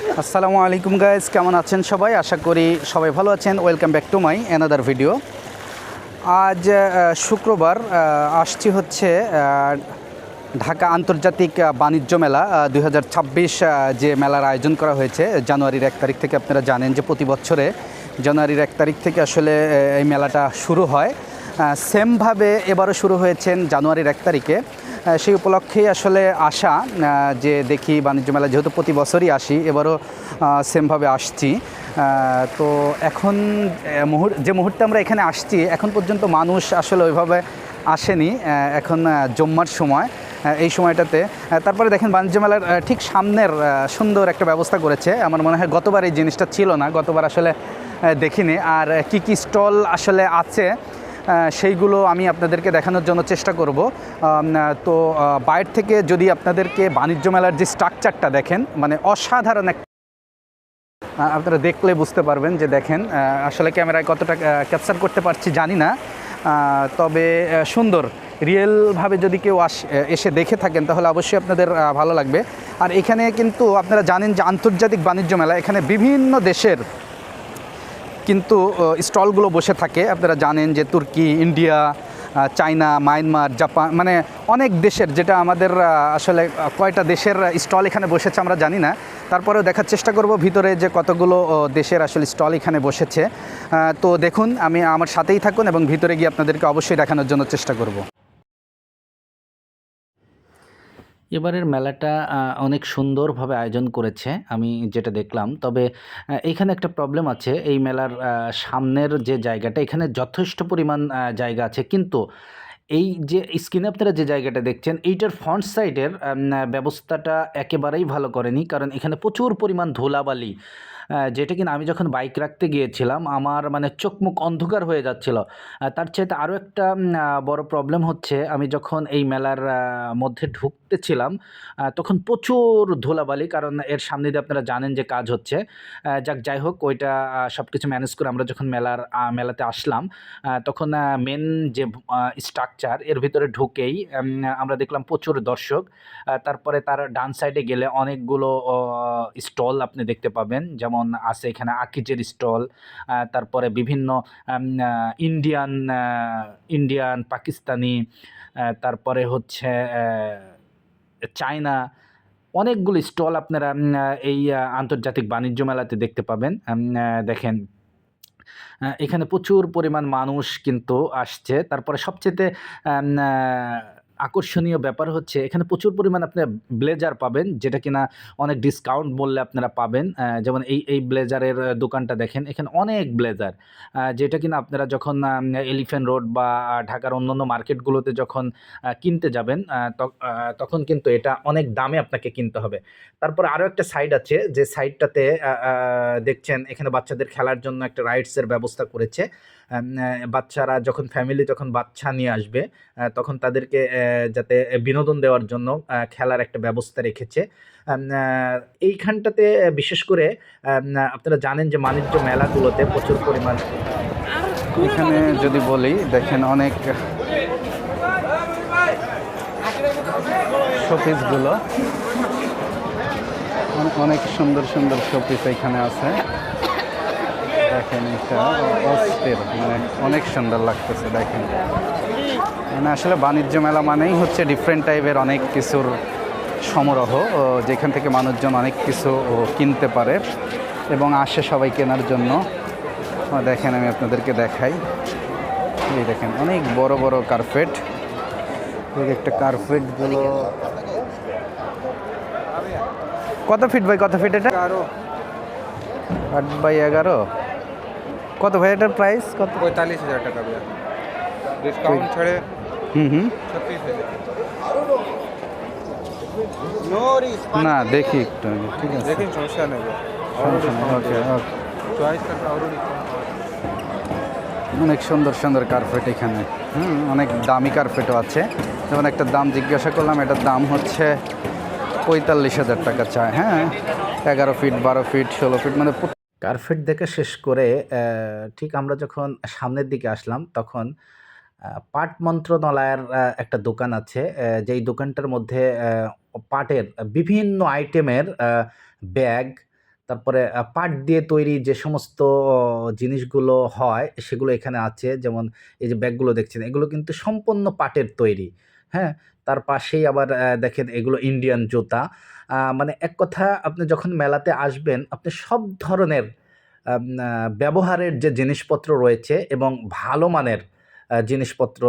আসসালামু আলাইকুম গাইজ কেমন আছেন সবাই? আশা করি সবাই ভালো আছেন। Welcome back to my another video আজ শুক্রবার আসছি হচ্ছে ঢাকা আন্তর্জাতিক বাণিজ্য মেলা দু হাজার ছাব্বিশ যে মেলার আয়োজন করা হয়েছে, জানুয়ারির এক তারিখ থেকে আপনারা জানেন যে প্রতি বছরে জানুয়ারির এক তারিখ থেকে আসলে এই মেলাটা শুরু হয়। সেমভাবে এবারও শুরু হয়েছেন জানুয়ারির এক তারিখে। সেই উপলক্ষেই আসলে আসা যে দেখি বাণিজ্য মেলা যেহেতু প্রতি বছরই আসি এবারও সেমভাবে আসছি। তো এখন আহ, মুহূর যে মুহূর্তে আমরা এখানে আসছি এখন পর্যন্ত মানুষ আসলে ওইভাবে আসেনি এখন জম্মার সময় এই সময়টাতে। তারপরে দেখেন বাণিজ্য মেলার ঠিক সামনের সুন্দর একটা ব্যবস্থা করেছে। আমার মনে হয় গতবার এই জিনিসটা ছিল না গতবার আসলে দেখিনি। আর কি কি স্টল আসলে আছে সেইগুলো আমি আপনাদেরকে দেখানোর জন্য চেষ্টা করব। তো বাইরে থেকে যদি আপনাদেরকে বাণিজ্য মেলার যে স্ট্রাকচারটা দেখেন মানে অসাধারণ এক আহ, আপনারা দেখলে বুঝতে পারবেন যে দেখেন আসলে ক্যামেরায় কতটা ক্যাপচার করতে পারছি জানি না। তবে সুন্দর। রিয়েলভাবে যদি কেউ আস এসে দেখে থাকেন তাহলে অবশ্যই আপনাদের ভালো লাগবে। আর এখানে কিন্তু আপনারা জানেন যে আন্তর্জাতিক বাণিজ্য মেলা এখানে বিভিন্ন দেশের কিন্তু স্টলগুলো বসে থাকে। আপনারা জানেন যে তুর্কি, ইন্ডিয়া চায়না, মায়ানমার, জাপান মানে অনেক দেশের যেটা আমাদের আসলে কয়টা দেশের স্টল এখানে বসেছে আমরা জানি না। তারপরেও দেখার চেষ্টা করব ভিতরে যে কতগুলো দেশের আসলে স্টল এখানে বসেছে। তো দেখুন, আমি আমার সাথেই থাকুন এবং ভিতরে গিয়ে আপনাদেরকে অবশ্যই দেখানোর জন্য চেষ্টা করব। এবারের মেলাটা অনেক সুন্দরভাবে আয়োজন করেছে, আমি যেটা দেখলাম। তবে এখানে একটা প্রবলেম আছে, এই মেলার সামনের যে জায়গাটা, এখানে যথেষ্ট পরিমাণ জায়গা আছে। কিন্তু এই যে স্ক্রিনে আপনারা যে জায়গাটা দেখছেন, এইটার ফ্রন্ট সাইডের ব্যবস্থাটা একেবারেই ভালো করেনি। কারণ এখানে প্রচুর পরিমাণ ধুলাবালি যেটা কিনা আমি যখন বাইক রাখতে গিয়েছিলাম, আমার মানে চোখ মুখ অন্ধকার হয়ে যাচ্ছিল। তার চাইতে আরও একটা বড় প্রবলেম হচ্ছে, আমি যখন এই মেলার মধ্যে ঢুকতেছিলাম আহ, তখন প্রচুর ধুলাবালি কারণ এর সামনে দিয়ে আপনারা জানেন যে কাজ হচ্ছে। যাক যাই হোক ওইটা সব কিছু ম্যানেজ করে আমরা যখন মেলার মেলাতে আসলাম তখন মেন যে স্ট্রাকচার এর ভিতরে ঢুকেই আমরা দেখলাম প্রচুর দর্শক তারপরে তার ডান সাইডে গেলে অনেকগুলো স্টল আপনি দেখতে পাবেন। যেমন আছে এখানে আকিজের স্টল তারপরে বিভিন্ন ইন্ডিয়ান ইন্ডিয়ান পাকিস্তানি তারপরে হচ্ছে চায়না, অনেকগুলো স্টল আপনারা এই আন্তর্জাতিক বাণিজ্য মেলাতে দেখতে পাবেন। দেখেন এখানে প্রচুর পরিমাণ মানুষ কিন্তু আসছে। তারপরে সবচেয়ে আকর্ষণীয় ব্যাপার হচ্ছে, এখানে প্রচুর পরিমাণ আপনি ব্লেজার পাবেন, যেটা কিনা অনেক ডিসকাউন্ট বললে আপনারা পাবেন। যেমন এই এই ব্লেজারের দোকানটা দেখেন, এখানে অনেক ব্লেজার। যেটা কিনা আপনারা যখন এলিফ্যান্ট রোড বা ঢাকার অন্যান্য মার্কেটগুলোতে যখন কিনতে যাবেন তখন কিন্তু এটা অনেক দামে আপনাকে কিনতে হবে। তারপর আরও একটা সাইড আছে, যে সাইডটাতে দেখছেন, এখানে বাচ্চাদের খেলার জন্য একটা রাইডসের ব্যবস্থা করেছে। বাচ্চারা যখন ফ্যামিলি যখন বাচ্চা নিয়ে আসবে তখন তাদেরকে যাতে বিনোদন দেওয়ার জন্য খেলার একটা ব্যবস্থা রেখেছে। এইখানটাতে বিশেষ করে আপনারা জানেন যে বাণিজ্য মেলাগুলোতে প্রচুর পরিমাণ এখানে যদি বলি, দেখেন অনেক শোপিসগুলো। অনেক সুন্দর সুন্দর শোপিস এখানে আছে। দেখেন এটা মানে অনেক সুন্দর লাগতেছে, দেখেন। মানে আসলে বাণিজ্য মেলা মানেই হচ্ছে ডিফারেন্ট টাইপের অনেক কিছুর সমারোহ যেখান থেকে মানুষজন অনেক কিছু কিনতে পারে এবং আসে সবাই কেনার জন্য। দেখেন আমি আপনাদেরকে দেখাই। এই দেখেন, অনেক বড় বড় কার্পেট একটা কার্পেটগুলো কত ফিট ভাই, কত ফিট এটা? আট বাই এগারো। কত ভাই এটার প্রাইস কত? পঁয়তাল্লিশ হাজার টাকা ডিসকাউন্ট ছাড়ে হুম হুম। না দেখি একটু ঠিক আছে। দেখি সমস্যা নেই অনেক সুন্দর সুন্দর কার্পেট এখানে। হুম অনেক দামি কার্পেটও আছে। যেমন একটা দাম জিজ্ঞাসা করলাম এটার দাম হচ্ছে পঁয়তাল্লিশ হাজার টাকা চায় হ্যাঁ এগারো ফিট বারো ফিট ষোলো ফিট মানে কার্পেট দেখে শেষ করে ঠিক আমরা যখন সামনের দিকে আসলাম, তখন পাট মন্ত্রণালয়ের একটা দোকান আছে যেই দোকানটার মধ্যে পাটের বিভিন্ন আইটেমের ব্যাগ, তারপরে পাট দিয়ে তৈরি যে সমস্ত জিনিসগুলো হয়, সেগুলো এখানে আছে, যেমন এই যে ব্যাগগুলো দেখছেন, এগুলো কিন্তু সম্পূর্ণ পাটের তৈরি হ্যাঁ? তার পাশেই আবার দেখেন এগুলো ইন্ডিয়ান জুতা মানে এক কথা আপনি যখন মেলাতে আসবেন, আপনি সব ধরনের ব্যবহারের যে জিনিসপত্র রয়েছে এবং ভালো মানের জিনিসপত্র